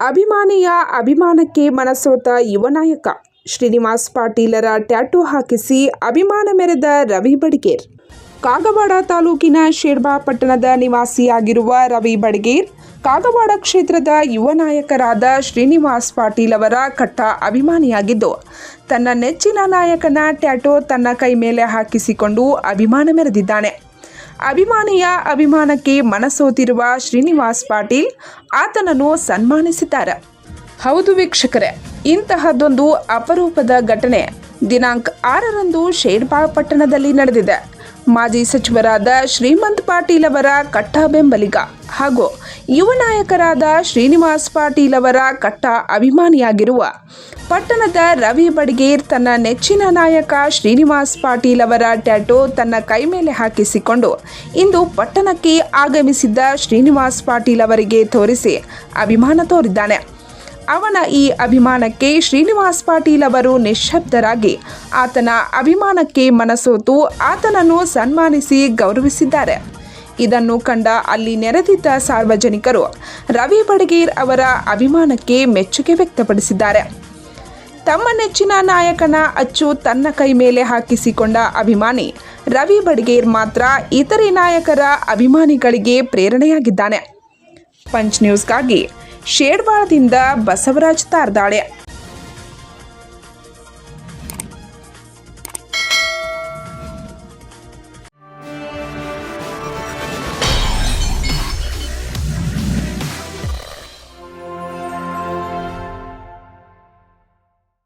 ಅಭಿಮಾನಿಯ ಅಭಿಮಾನಕ್ಕೆ ಮನಸೋತ ಯುವ ನಾಯಕ. ಶ್ರೀನಿವಾಸ್ ಪಾಟೀಲರ ಟ್ಯಾಟೂ ಹಾಕಿಸಿ ಅಭಿಮಾನ ಮೆರೆದ ರವಿ ಬಡಿಗೇರ್. ಕಾಗವಾಡ ತಾಲೂಕಿನ ಶೇರ್ಬಾ ಪಟ್ಟಣದ ನಿವಾಸಿಯಾಗಿರುವ ರವಿ ಬಡಿಗೇರ್, ಕಾಗವಾಡ ಕ್ಷೇತ್ರದ ಯುವ ನಾಯಕರಾದ ಶ್ರೀನಿವಾಸ್ ಪಾಟೀಲ್ ಅವರ ಕಟ್ಟ ಅಭಿಮಾನಿಯಾಗಿದ್ದು, ತನ್ನ ನೆಚ್ಚಿನ ನಾಯಕನ ಟ್ಯಾಟೋ ತನ್ನ ಕೈ ಮೇಲೆ ಹಾಕಿಸಿಕೊಂಡು ಅಭಿಮಾನ ಮೆರೆದಿದ್ದಾನೆ. ಅಭಿಮಾನಿಯ ಅಭಿಮಾನಕ್ಕೆ ಮನಸೋತಿರುವ ಶ್ರೀನಿವಾಸ್ ಪಾಟೀಲ್ ಆತನನ್ನು ಸನ್ಮಾನಿಸಿದ್ದಾರೆ. ಹೌದು ವೀಕ್ಷಕರೇ ಇಂತಹದ್ದೊಂದು ಅಪರೂಪದ ಘಟನೆ ದಿನಾಂಕ ಆರರಂದು ಶೇರ್ಪಾ ಪಟ್ಟಣದಲ್ಲಿ ನಡೆದಿದೆ. ಮಾಜಿ ಸಚಿವರಾದ ಶ್ರೀಮಂತ್ ಪಾಟೀಲ್ ಅವರ ಕಟ್ಟ ಬೆಂಬಲಿಗ ಹಾಗೂ ಯುವ ನಾಯಕರಾದ ಶ್ರೀನಿವಾಸ್ ಪಾಟೀಲ್ ಅವರ ಕಟ್ಟ ಅಭಿಮಾನಿಯಾಗಿರುವ ಪಟ್ಟಣದ ರವಿ ಬಡಗೀರ್ ತನ್ನ ನೆಚ್ಚಿನ ನಾಯಕ ಶ್ರೀನಿವಾಸ್ ಪಾಟೀಲ್ ಅವರ ಟ್ಯಾಟೋ ತನ್ನ ಕೈ ಮೇಲೆ ಹಾಕಿಸಿಕೊಂಡು ಇಂದು ಪಟ್ಟಣಕ್ಕೆ ಆಗಮಿಸಿದ್ದ ಶ್ರೀನಿವಾಸ್ ಪಾಟೀಲ್ ಅವರಿಗೆ ತೋರಿಸಿ ಅಭಿಮಾನ ತೋರಿದ್ದಾನೆ. ಅವನ ಈ ಅಭಿಮಾನಕ್ಕೆ ಶ್ರೀನಿವಾಸ್ ಪಾಟೀಲ್ ಅವರು ನಿಶ್ಶಬ್ದರಾಗಿ ಆತನ ಅಭಿಮಾನಕ್ಕೆ ಮನಸೋತು ಆತನನ್ನು ಸನ್ಮಾನಿಸಿ ಗೌರವಿಸಿದ್ದಾರೆ. ಇದನ್ನು ಕಂಡ ಅಲ್ಲಿ ನೆರೆದಿದ್ದ ಸಾರ್ವಜನಿಕರು ರವಿ ಬಡಗೇರ್ ಅವರ ಅಭಿಮಾನಕ್ಕೆ ಮೆಚ್ಚುಗೆ ವ್ಯಕ್ತಪಡಿಸಿದ್ದಾರೆ. ತಮ್ಮ ನೆಚ್ಚಿನ ನಾಯಕನ ಅಚ್ಚು ತನ್ನ ಕೈ ಮೇಲೆ ಹಾಕಿಸಿಕೊಂಡ ಅಭಿಮಾನಿ ರವಿ ಬಡಗೇರ್ ಮಾತ್ರ ಇತರೆ ನಾಯಕರ ಅಭಿಮಾನಿಗಳಿಗೆ ಪ್ರೇರಣೆಯಾಗಿದ್ದಾನೆ. ಪಂಚ್ ನ್ಯೂಸ್ಗಾಗಿ ಶೇಡ್ವಾಳದಿಂದ ಬಸವರಾಜ್ ತಾರ್ದಾಳೆ.